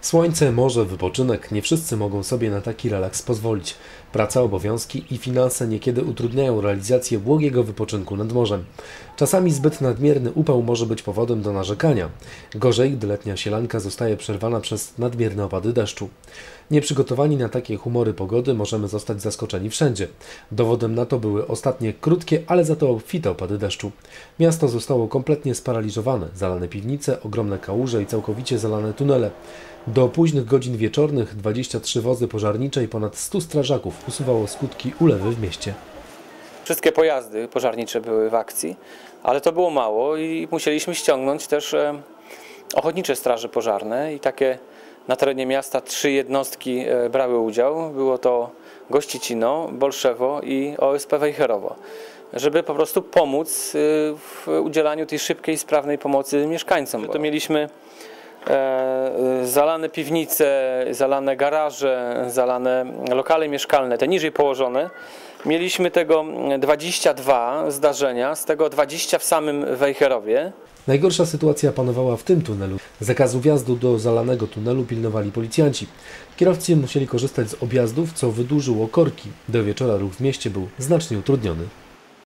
Słońce, morze, wypoczynek, nie wszyscy mogą sobie na taki relaks pozwolić. Praca, obowiązki i finanse niekiedy utrudniają realizację błogiego wypoczynku nad morzem. Czasami zbyt nadmierny upał może być powodem do narzekania. Gorzej, gdy letnia sielanka zostaje przerwana przez nadmierne opady deszczu. Nieprzygotowani na takie humory pogody możemy zostać zaskoczeni wszędzie. Dowodem na to były ostatnie krótkie, ale za to obfite opady deszczu. Miasto zostało kompletnie sparaliżowane, zalane piwnice, ogromne kałuże i całkowicie zalane tunele. Do późnych godzin wieczornych 23 wozy pożarnicze i ponad 100 strażaków usuwało skutki ulewy w mieście. Wszystkie pojazdy pożarnicze były w akcji, ale to było mało i musieliśmy ściągnąć też e, ochotnicze straże pożarne i takie na terenie miasta trzy jednostki e, brały udział. Było to Gościcino, Bolszewo i OSP Wejherowo, żeby po prostu pomóc e, w udzielaniu tej szybkiej sprawnej pomocy mieszkańcom. To mieliśmy zalane piwnice, zalane garaże, zalane lokale mieszkalne, te niżej położone. Mieliśmy tego 22 zdarzenia, z tego 20 w samym Wejherowie. Najgorsza sytuacja panowała w tym tunelu. Zakazu wjazdu do zalanego tunelu pilnowali policjanci. Kierowcy musieli korzystać z objazdów, co wydłużyło korki. Do wieczora ruch w mieście był znacznie utrudniony.